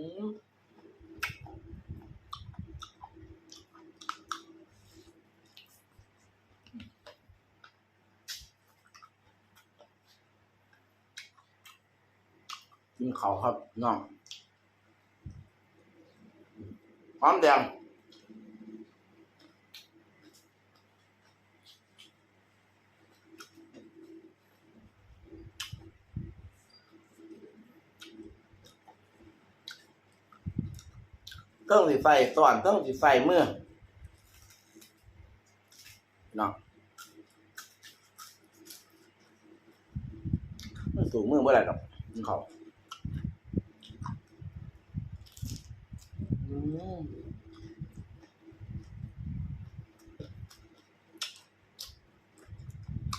กินเขาครับน้องหอมแดง เครื่องสีไฟส่วนเครื่องสีไฟเมื่อน้องมันสูงมือเมื่อไหร่ครับกินเขา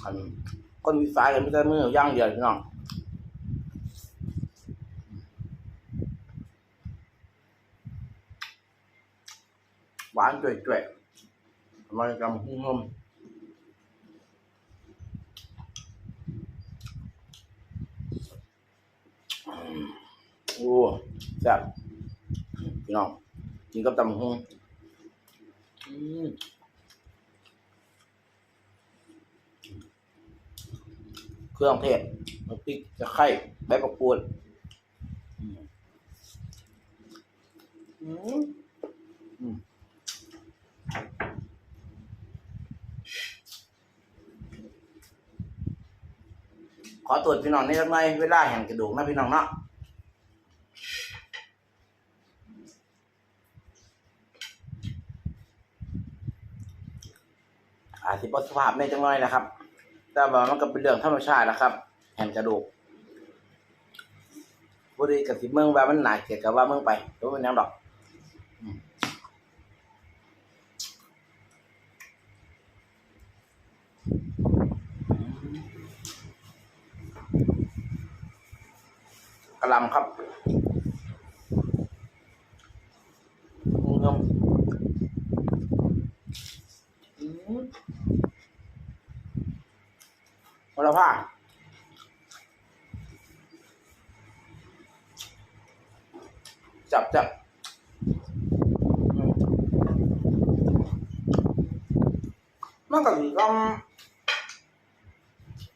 อันคนมีสายกันไม่ได้มือย่างเดียวน้องหวานจ่วยมันกำหุ้มๆโอ้แซ่บพี่น้องกินกับตำหงอืมเครื่องเทศน้ำพริกจะไข่ใบกระปูดอืมอืมอืม ขอตรพี่น้องในจักหน่อยเวลาแห่งกระดูกนะพี่น้องเนาะอาจสิบสภาพในจังน้อยนะครับ แต่ว่ามันก็เป็นเรื่องธรรมชาตินะครับ แห่งกระดูกบุรีกับสิเมืองว่ามันหนาเกียกับว่าเมืองไปรู้มันยังดอกอืม กระหลำครับงมอืมโหระพาจับจับอืมมันก็คือต้อง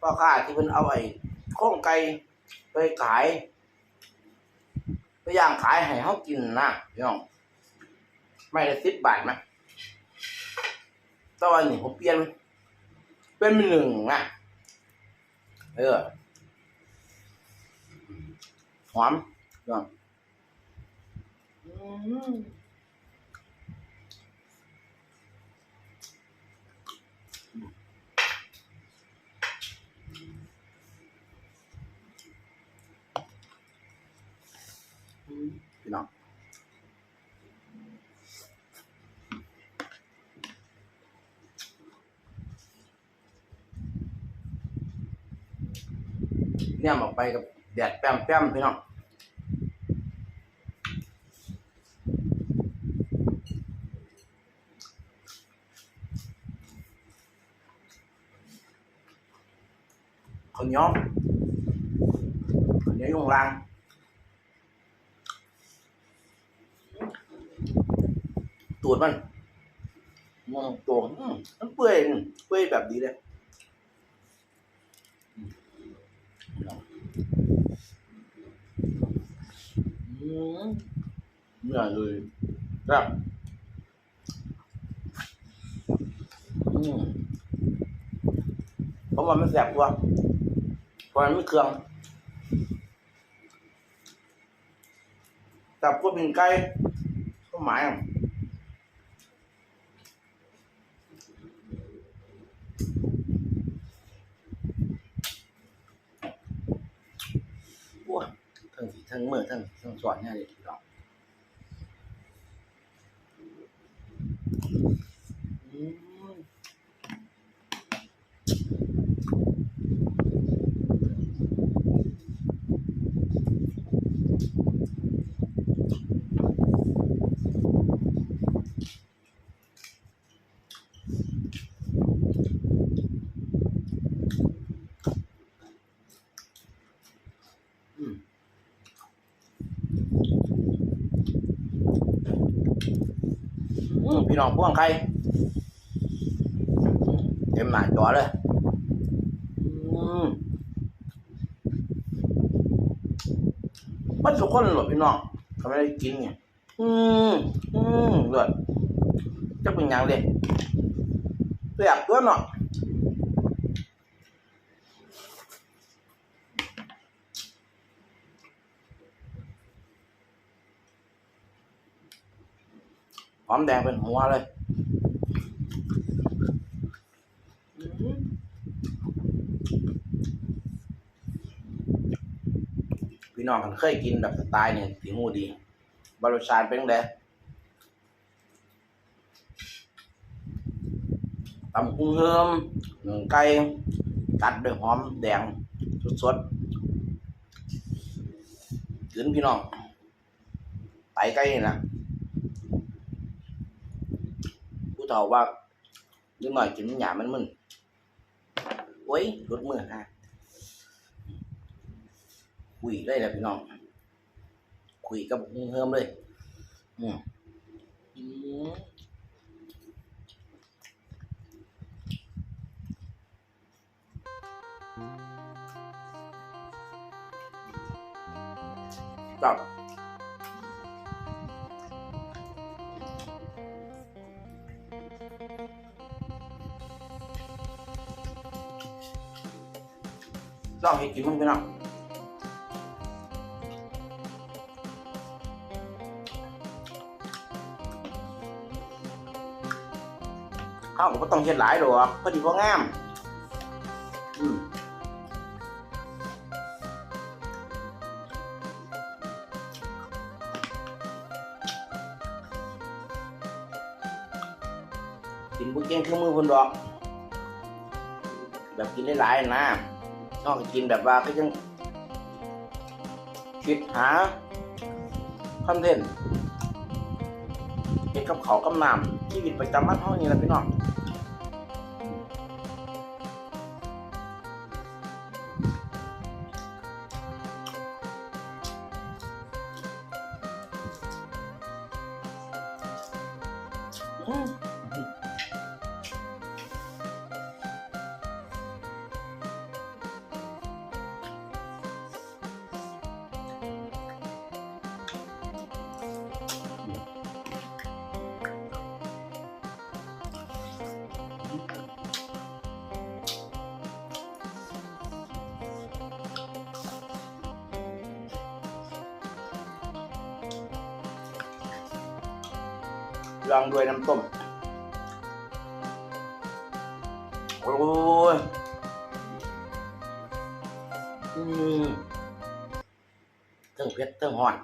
พ่อค้าที่เพิ่นเอาไอ้โครงไก่ไปขาย ไปย่างขายให้เขากินนะพี่น้องไม่ได้สิบบาทนะตอนนี้ผมเปลี่ยน เป็นหนึ่งนะเออหอมลองอืมพี่น้อง เนี่ยออกไปกับแดดแป้มแป้มๆพี่น้องข้าวเหนียวข้าวเหนียวอยข้างล่างตูดมันมองตัวอืมมันเปื่อยอืมเปื่อยแบบดีเลย อืมเนื้อเลยครับอืมเพราะว่ามันแสบกว่าเพราะมันไม่เครื่องแต่พวกเป็นไก่ก็หมายอะ ว้า ทั้งสีทั้งมือทั้งทั้งสอนเนี่ยเลยพี่น้องอืมอืม ม พี่น้องพ่วงใครเต็มหน้าจอเลยอืมมันสุกคนหรอพี่น้องเขาไม่ได้กินไงอืมอืมเลยจะเป็นยังเด็เรียกตัวเนาะ หอมแดงเป็นหัวเลยพี่น้องกันเคยกินแบบสไตล์เนี่ยสีหูดีบรสชาติเป็นไงตำกุ้งเฮิมหนึ่งไก่ตัดด้วยหอมแดงสดๆกินพี่น้องไตไก่นี่นะ ผู้เฒ่าว่าเล็กหน่อยกินหยามันมึนโอ้ยรดมือฮะคุยเลยนะพี่น้อง คุยกับเฮิมเลย อืมอืมจับ ลองให้กินมั้งพี่น้องข้าวก็ต้องเฮ็ดหลายดอกพอดีพองามอืมกินบุเก่งคือมือคนดอก แบบกินหลายๆนะ นองกินแบบว่าก็ยังคิดหาคอนเทนต์เกี่ยวกับเขากำนำชีวิตประจำวันเฮานี้แหละพี่น้อง ลองด้วยน้ำต้ม โอ้ยอืมเทั้งเผ็ดเทั้งหอน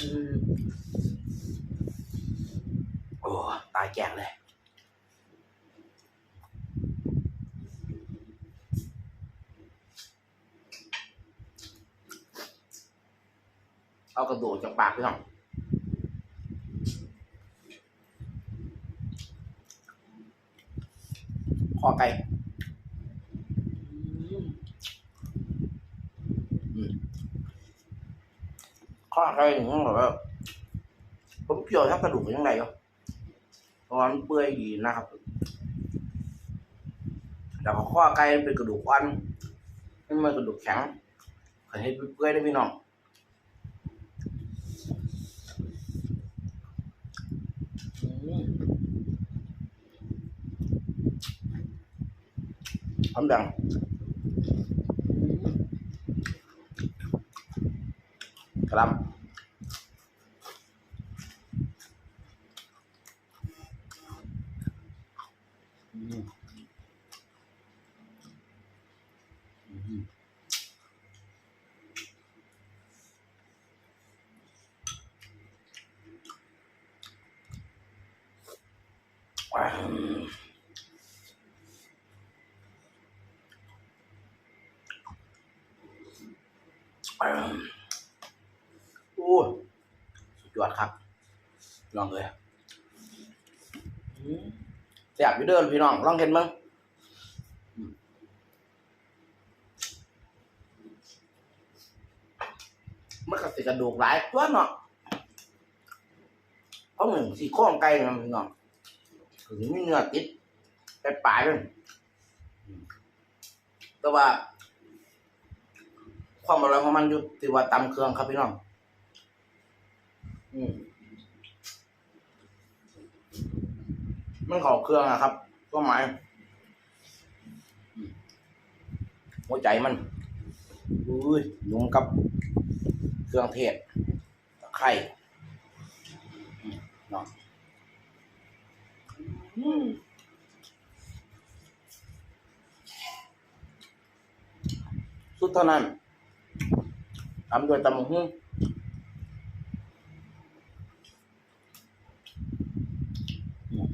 อืมโอ้ ตายแกเลย เอากระดูกจากปากพี่น้องคอไก่อืมอืมข้อไก่ถึงแบบว่าผมเกี่ยวทั้งกระดูกยังไงอะเพราะว่ามันเปื่อยดีนะครับแต่ข้อไก่เป็นกระดูกอ่อนไม่ใช่กระดูกแข็งเคยให้เปื่อยได้พี่น้อง หอมดั ยดครับ ลองเลยแซ่บอยู่เดินพี่น้อง ลองเห็นมั้งมันก็สิกระดูกหลายตัวเนาะเพราะหนึ่งสี่ข้องไก่นะพี่น้องถึงมีเนื้อติดไปปลายเลยแต่ว่า ความอร่อยของมันอยู่ที่ว่าตำเครื่องครับพี่น้อง มมันเขอเครื่องอะครับ ก็หมายหัวใจมันอุ้ยนุ่มกับเครื่องเทศตะไคร้อืมเนาะสุดเท่านั้นทำโดวยตำหุ่งอืม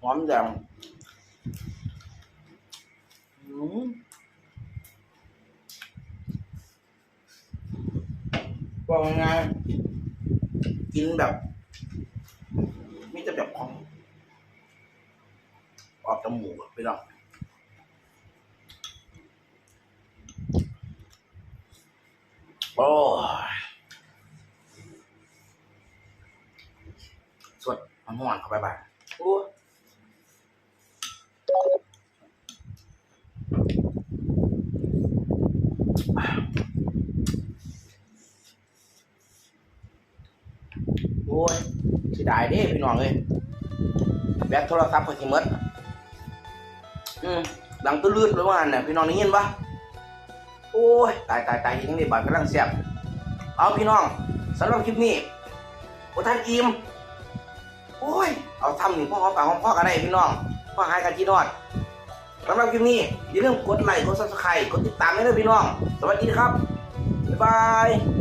หอมแดงอืมว่ายกินแบบไม่จะแบบของออกจมูกอะพี่น้องโอ้ยสดมันห่วนเข้าไปบ้างโอ้ โอ้ยสิได้เด้พี่น้องเอ้ยแบตโทรศัพท์ก็สิหมดอืมดังตื้อลื่นไปว่างั้นน่ะพี่น้องได้ยินปะโอ้ยตายตายตายยังได้บาดกำลังเสียบเอาพี่น้องสำหรับคลิปนี้โอ้ท่านอิ่มโอ้ย เอาทำหนี่พ่อหอมปากหอมพ่อกันได้พี่น้อง พ่อหายกันจีนอดสำหรับคลิปนี้อย่าลืมกดไลค์กดซับสไครต์กดติดตามให้ด้วยพี่น้อง สวัสดีครับ บ๊ายบาย